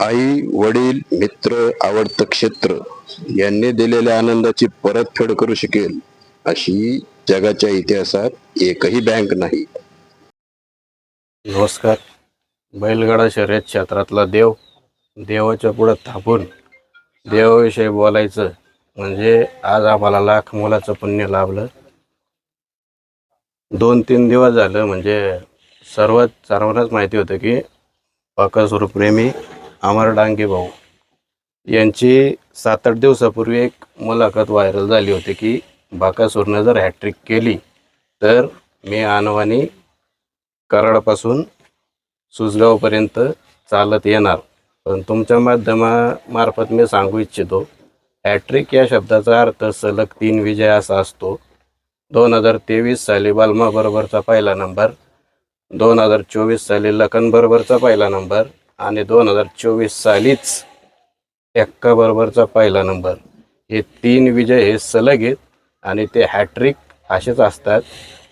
आई वडील मित्र आवडतं क्षेत्र यांनी दिलेल्या आनंदाची परतफेड करू शकेल अशी जगाच्या इतिहासात एकही बँक नाही. नमस्कार. बैलगाडा शर्यत क्षेत्रातला देव देवाच्या पुढं थापून देवाविषयी बोलायचं म्हणजे आज आम्हाला लाख मोलाचं पुण्य लाभलं. दोन तीन दिवस झालं म्हणजे सर्वात सर्वांनाच माहिती होतं की पाकस्वरूप प्रेमी अमर डांगे भाऊ यांची सात आठ दिवसापूर्वी एक मुलाखत व्हायरल झाली होती की बाकासूरनं जर हॅट्रिक केली तर मी आनवानी कराडपासून सुजगावपर्यंत चालत येणार. पण तुमच्या माध्यमामार्फत मी सांगू इच्छितो हॅट्रिक या शब्दाचा अर्थ सलग तीन विजय असा असतो. दोन हजार तेवीस साली बाल्माबरोबरचा पहिला नंबर दोन हजार चोवीस साली लखनबरोबरचा पहिला नंबर आणि दोन हजार चोवीस सालीच एक्का बरोबरचा पहिला नंबर. हे तीन विजय हे सलग आहेत आणि ते हॅट्रिक असेच असतात.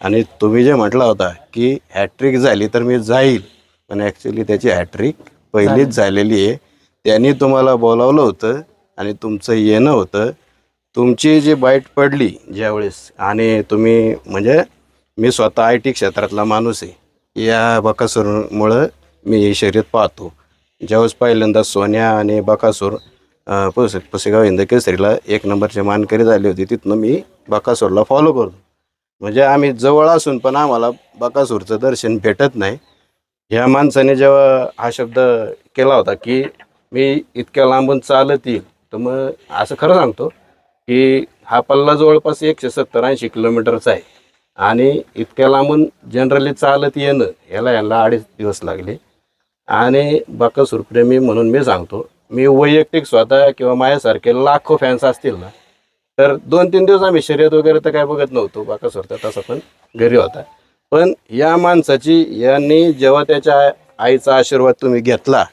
आणि तुम्ही जे म्हटला होता की हॅट्रिक झाली तर मी जाईल पण ॲक्च्युली त्याची हॅट्रिक पहिलीच झालेली आहे. त्यांनी तुम्हाला बोलावलं होतं आणि तुमचं येणं होतं. तुमची जी बाईट पडली ज्यावेळेस आणि तुम्ही म्हणजे मी स्वतः आय टी क्षेत्रातला माणूस आहे. या बकासूरमुळं मी शर्यत पाहतो. ज्यावेळेस पहिल्यांदा सोन्या आणि बकासूर पुस पुसेगाव हिंद केसरीला एक नंबरचे मानकरी झाली होती तिथनं मी बकासूरला फॉलो करतो. म्हणजे आम्ही जवळ असून पण आम्हाला बकासूरचं दर्शन भेटत नाही. ह्या माणसाने जेव्हा हा शब्द केला होता की मी इतक्या लांबून चालत येईल तर मग असं खरं सांगतो की हा पल्ला जवळपास एकशे सत्तर ऐंशी किलोमीटरचा आहे. आणि इतक्या लांबून जनरली चालत येणं याला याला अडीच दिवस लागले. आणि बकासूरप्रेमी म्हणून मी सांगतो मी वैयक्तिक स्वतः किंवा माझ्यासारखे लाखो फॅन्स असतील ना तर दोन तीन दिवस आम्ही शर्यत वगैरे तर काय बघत नव्हतो बाका सुरता तसा पण घरी होता. पण या माणसाची यांनी जेव्हा त्याच्या आईचा आशीर्वाद तुम्ही घेतला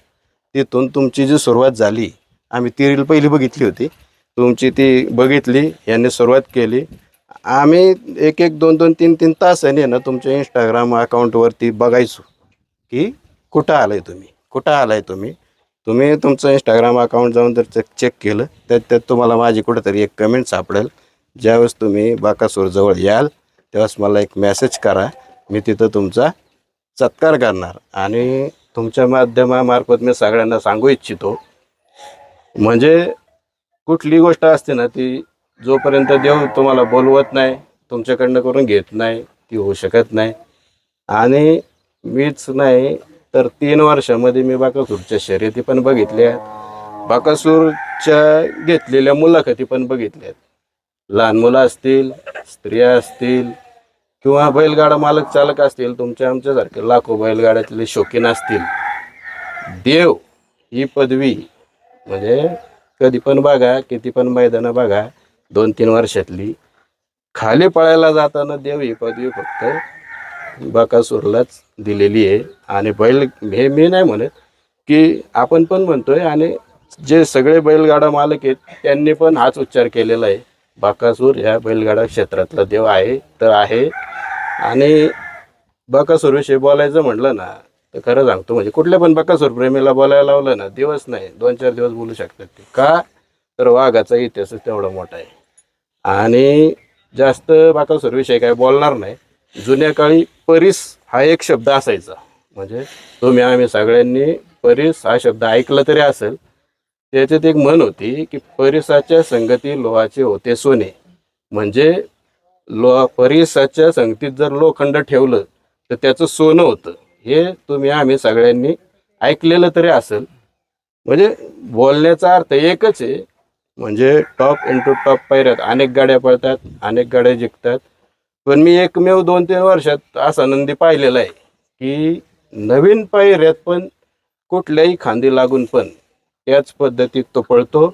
तिथून तुमची जी सुरुवात झाली आम्ही ती रील पहिली बघितली होती. तुमची ती बघितली यांनी सुरुवात केली. आम्ही एक एक दोन दोन तीन तीन तासाने ना तुमच्या इंस्टाग्राम अकाउंटवरती बघायचो की कुठं आलाय तुम्ही? कुठं आलाय तुम्ही? तुम्ही तुमचं इंस्टाग्राम अकाउंट जाऊन जर चेक चेक केलं त्यात त्यात तुम्हाला माझी कुठंतरी एक कमेंट सापडेल. ज्यावेळेस तुम्ही बाकासूरजवळ याल त्यावेळेस मला एक मेसेज करा. मी तिथं तुमचा सत्कार करणार. आणि तुमच्या माध्यमामार्फत मी सगळ्यांना सांगू इच्छितो. म्हणजे कुठली गोष्ट असते ना ती जोपर्यंत देव तुम्हाला बोलवत नाही तुमच्याकडनं करून घेत नाही ती होऊ शकत नाही. आणि मीच नाही तर तीन वर्षामध्ये मी बाकासूरच्या शर्यती पण बघितल्या. बाकासूरच्या घेतलेल्या मुलाखती पण बघितल्या. लहान मुलं असतील स्त्रिया असतील किंवा बैलगाडा मालक चालक असतील तुमच्या आमच्यासारखे लाखो बैलगाड्यातले शौकीन असतील. देव ही पदवी म्हणजे कधी पण बघा किती पण मैदानं बघा दोन तीन वर्षातली. खाली पळायला जाताना देव ही पदवी फक्त बकासूरलाच दिलेली आहे. आणि बैल हे मी नाही म्हणत की आपण पण म्हणतोय आणि जे सगळे बैलगाडा मालक आहेत त्यांनी पण हाच उच्चार केलेला आहे. बाकासूर ह्या बैलगाडा क्षेत्रातला देव आहे तर आहे. आणि बकासूरविषयी बोलायचं म्हटलं ना तर खरं सांगतो म्हणजे कुठल्या पण बकासूर प्रेमीला बोलायला लावलं ना दिवस नाही दोन चार दिवस बोलू शकतात ते. का? तर वाघाचा इतिहासच तेवढा मोठा आहे. आणि जास्त बाकासूरविषयी काय बोलणार नाही. जुन्या काळी परीस हा एक शब्द असायचा. म्हणजे तुम्ही आम्ही सगळ्यांनी परीस हा शब्द ऐकला तरी असेल. त्याच्यात एक म्हण होती की परिसाच्या संगती लोहाचे होते सोने. म्हणजे लोहा परिसाच्या संगतीत जर लोखंड ठेवलं तर त्याचं सोनं होतं. हे तुम्ही आम्ही सगळ्यांनी ऐकलेलं तरी असेल. म्हणजे बोलण्याचा अर्थ एकच आहे. म्हणजे टॉप इंटू टॉप पैऱ्यात अनेक गाड्या पळतात अनेक गाड्या जिंकतात. पण मी एकमेव दोन तीन वर्षात असा नंदी पाहिलेला आहे की नवीन पायऱ्यात पण कुठल्याही खांदी लागून पण त्याच पद्धतीत तो पळतो.